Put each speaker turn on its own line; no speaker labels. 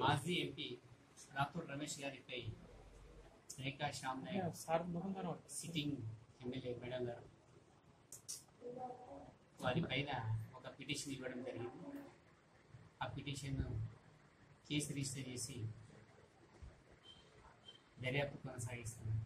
మాజీ ఎంపీ రాథోడ్ రమేష్ గారిపై Rekha Shyam Naik sitting MLA madam గారు వారి పైన ఒక పిటిషన్ ఇవ్వడం జరిగింది. ఆ పిటిషన్ కేసు రిజిస్టర్ చేసి దర్యాప్తు కొనసాగిస్తున్నాం